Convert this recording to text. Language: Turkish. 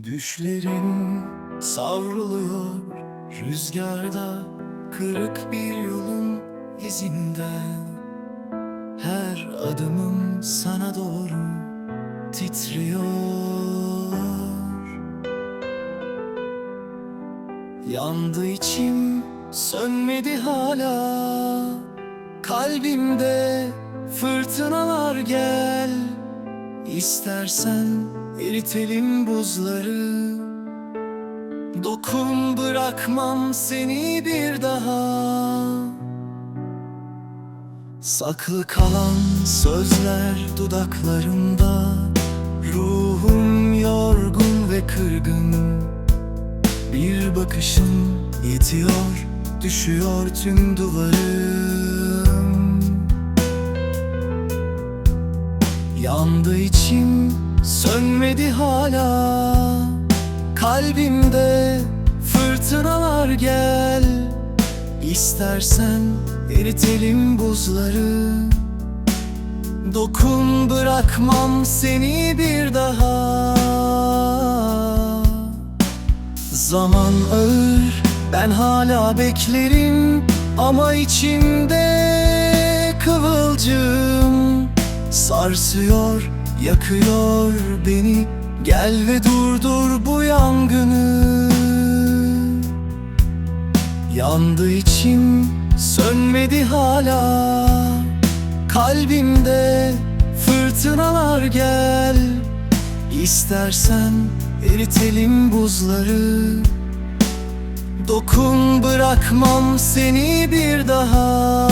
Düşlerin savruluyor rüzgarda Kırık bir yolun izinde. Her adımım sana doğru titriyor. Yandı içim sönmedi hala. Kalbimde fırtınalar gel İstersen eritelim buzları. Dokun bırakmam seni bir daha. Saklı kalan sözler dudaklarımda. Ruhum yorgun ve kırgın. Bir bakışın yetiyor Düşüyor tüm duvarım Yandı içim sönmedi hala. Kalbimde fırtınalar gel. İstersen eritelim buzları. Dokun bırakmam seni bir daha. Zaman ağır ben hala beklerim. Ama içimde kıvılcım Sarsıyor yakıyor beni. Gel ve durdur bu yangını. Yandı içim sönmedi hala. Kalbimde fırtınalar gel. İstersen eritelim buzları. Dokun bırakmam seni bir daha